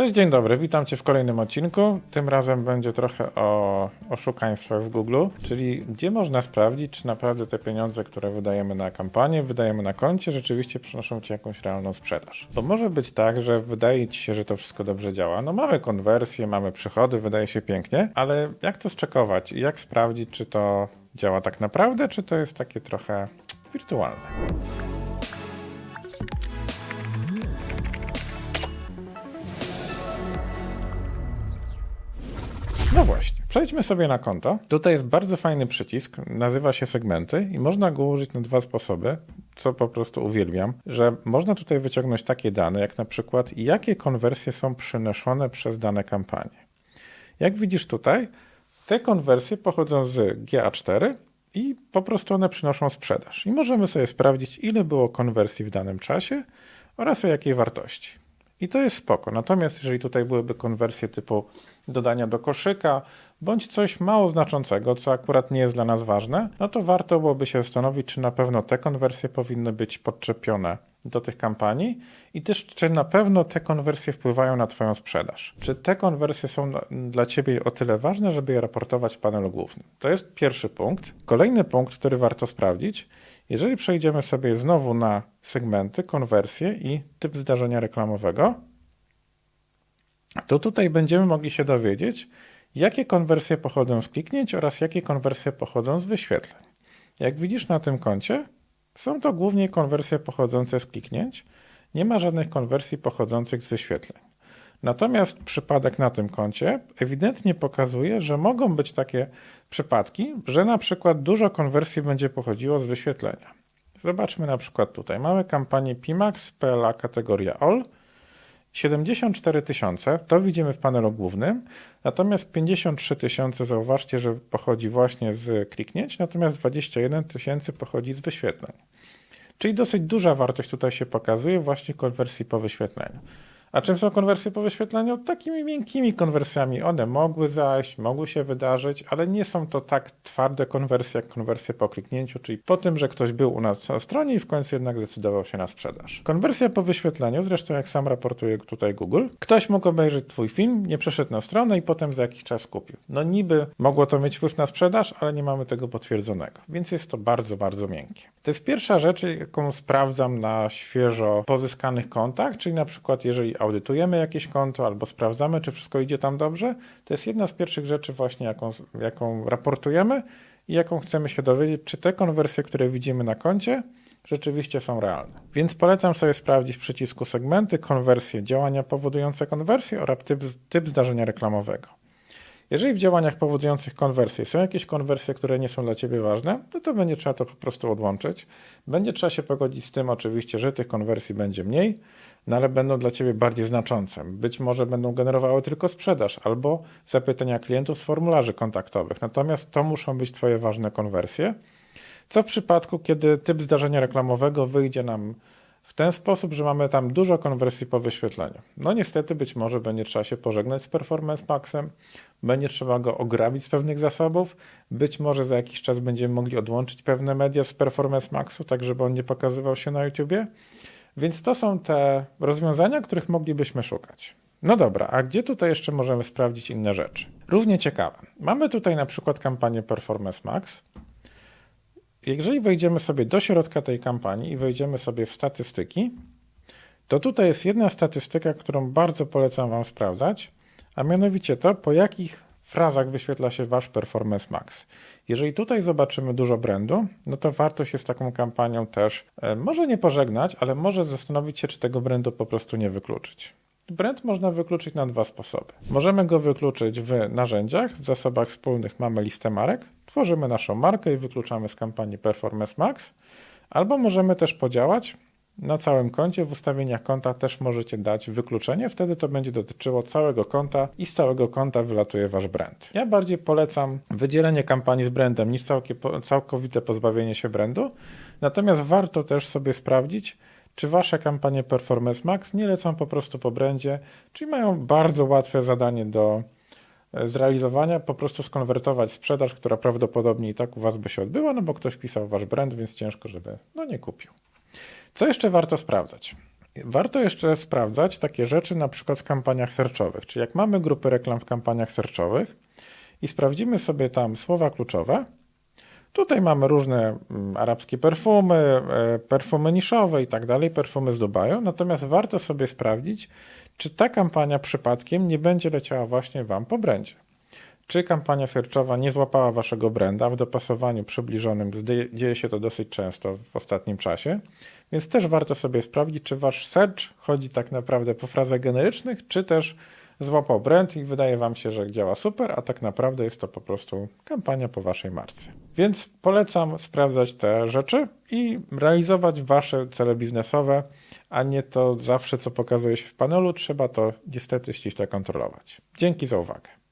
Cześć, dzień dobry, witam Cię w kolejnym odcinku. Tym razem będzie trochę o oszukaństwach w Google, czyli gdzie można sprawdzić, czy naprawdę te pieniądze, które wydajemy na kampanię, wydajemy na koncie, rzeczywiście przynoszą Ci jakąś realną sprzedaż. Bo może być tak, że wydaje Ci się, że to wszystko dobrze działa. No mamy konwersję, mamy przychody, wydaje się pięknie, ale jak to zczekować i jak sprawdzić, czy to działa tak naprawdę, czy to jest takie trochę wirtualne? No właśnie, przejdźmy sobie na konto. Tutaj jest bardzo fajny przycisk, nazywa się segmenty i można go użyć na dwa sposoby, co po prostu uwielbiam, że można tutaj wyciągnąć takie dane, jak na przykład jakie konwersje są przynoszone przez dane kampanie. Jak widzisz tutaj, te konwersje pochodzą z GA4 i po prostu one przynoszą sprzedaż. I możemy sobie sprawdzić, ile było konwersji w danym czasie oraz o jakiej wartości. I to jest spoko. Natomiast jeżeli tutaj byłyby konwersje typu dodania do koszyka, bądź coś mało znaczącego, co akurat nie jest dla nas ważne, no to warto byłoby się zastanowić, czy na pewno te konwersje powinny być podczepione do tych kampanii i też czy na pewno te konwersje wpływają na Twoją sprzedaż. Czy te konwersje są dla- Ciebie o tyle ważne, żeby je raportować w panelu głównym? To jest pierwszy punkt. Kolejny punkt, który warto sprawdzić, jeżeli przejdziemy sobie znowu na segmenty, konwersje i typ zdarzenia reklamowego, to tutaj będziemy mogli się dowiedzieć, jakie konwersje pochodzą z kliknięć oraz jakie konwersje pochodzą z wyświetleń. Jak widzisz na tym koncie, są to głównie konwersje pochodzące z kliknięć, nie ma żadnych konwersji pochodzących z wyświetleń. Natomiast przypadek na tym koncie ewidentnie pokazuje, że mogą być takie przypadki, że na przykład dużo konwersji będzie pochodziło z wyświetlenia. Zobaczmy na przykład tutaj. Mamy kampanię Pimax PLA kategoria All. 74 tysiące, to widzimy w panelu głównym, natomiast 53 tysiące, zauważcie, że pochodzi właśnie z kliknięć, natomiast 21 tysięcy pochodzi z wyświetleń. Czyli dosyć duża wartość tutaj się pokazuje właśnie konwersji po wyświetleniu. A czym są konwersje po wyświetleniu? Takimi miękkimi konwersjami. One mogły zajść, mogły się wydarzyć, ale nie są to tak twarde konwersje jak konwersje po kliknięciu, czyli po tym, że ktoś był u nas na stronie i w końcu jednak zdecydował się na sprzedaż. Konwersja po wyświetleniu, zresztą jak sam raportuje tutaj Google, ktoś mógł obejrzeć Twój film, nie przeszedł na stronę i potem za jakiś czas kupił. No niby mogło to mieć wpływ na sprzedaż, ale nie mamy tego potwierdzonego, więc jest to bardzo, bardzo miękkie. To jest pierwsza rzecz, jaką sprawdzam na świeżo pozyskanych kontach, czyli na przykład jeżeli audytujemy jakieś konto albo sprawdzamy, czy wszystko idzie tam dobrze, to jest jedna z pierwszych rzeczy właśnie, jaką, jaką raportujemy i jaką chcemy się dowiedzieć, czy te konwersje, które widzimy na koncie, rzeczywiście są realne. Więc polecam sobie sprawdzić w przycisku segmenty, konwersje, działania powodujące konwersję oraz typ, typ zdarzenia reklamowego. Jeżeli w działaniach powodujących konwersję są jakieś konwersje, które nie są dla Ciebie ważne, no to będzie trzeba to po prostu odłączyć. Będzie trzeba się pogodzić z tym oczywiście, że tych konwersji będzie mniej, no ale będą dla Ciebie bardziej znaczące. Być może będą generowały tylko sprzedaż albo zapytania klientów z formularzy kontaktowych. Natomiast to muszą być Twoje ważne konwersje. Co w przypadku, kiedy typ zdarzenia reklamowego wyjdzie nam w ten sposób, że mamy tam dużo konwersji po wyświetleniu. No niestety być może będzie trzeba się pożegnać z Performance Maxem, będzie trzeba go ograbić z pewnych zasobów, być może za jakiś czas będziemy mogli odłączyć pewne media z Performance Maxu, tak żeby on nie pokazywał się na YouTubie. Więc to są te rozwiązania, których moglibyśmy szukać. No dobra, a gdzie tutaj jeszcze możemy sprawdzić inne rzeczy? Równie ciekawe. Mamy tutaj na przykład kampanię Performance Max. Jeżeli wejdziemy sobie do środka tej kampanii i wejdziemy sobie w statystyki, to tutaj jest jedna statystyka, którą bardzo polecam Wam sprawdzać, a mianowicie to, po jakich frazach wyświetla się Wasz Performance Max. Jeżeli tutaj zobaczymy dużo brandu, no to warto się z taką kampanią też e, może nie pożegnać, ale może zastanowić się, czy tego brandu po prostu nie wykluczyć. Brand można wykluczyć na dwa sposoby. Możemy go wykluczyć w narzędziach, w zasobach wspólnych mamy listę marek, tworzymy naszą markę i wykluczamy z kampanii Performance Max, albo możemy też podziałać na całym koncie, w ustawieniach konta też możecie dać wykluczenie, wtedy to będzie dotyczyło całego konta i z całego konta wylatuje wasz brand. Ja bardziej polecam wydzielenie kampanii z brandem niż całkowite pozbawienie się brandu, natomiast warto też sobie sprawdzić, czy wasze kampanie Performance Max nie lecą po prostu po brandzie, czyli mają bardzo łatwe zadanie do e, zrealizowania, po prostu skonwertować sprzedaż, która prawdopodobnie i tak u was by się odbyła, no bo ktoś pisał wasz brand, więc ciężko, żeby no nie kupił. Co jeszcze warto sprawdzać? Warto jeszcze sprawdzać takie rzeczy na przykład w kampaniach serczowych. Czyli jak mamy grupy reklam w kampaniach serczowych i sprawdzimy sobie tam słowa kluczowe, Tutaj mamy różne mm, arabskie perfumy, e, perfumy niszowe i tak dalej, perfumy z Dubaju. Natomiast warto sobie sprawdzić, czy ta kampania przypadkiem nie będzie leciała właśnie Wam po brandzie. Czy kampania searchowa nie złapała Waszego branda w dopasowaniu przybliżonym? Dzieje się to dosyć często w ostatnim czasie, więc też warto sobie sprawdzić, czy Wasz search chodzi tak naprawdę po frazach generycznych, czy też złapał brand i wydaje Wam się, że działa super, a tak naprawdę jest to po prostu kampania po Waszej marce. Więc polecam sprawdzać te rzeczy i realizować Wasze cele biznesowe, a nie to zawsze, co pokazuje się w panelu. Trzeba to niestety ściśle kontrolować. Dzięki za uwagę.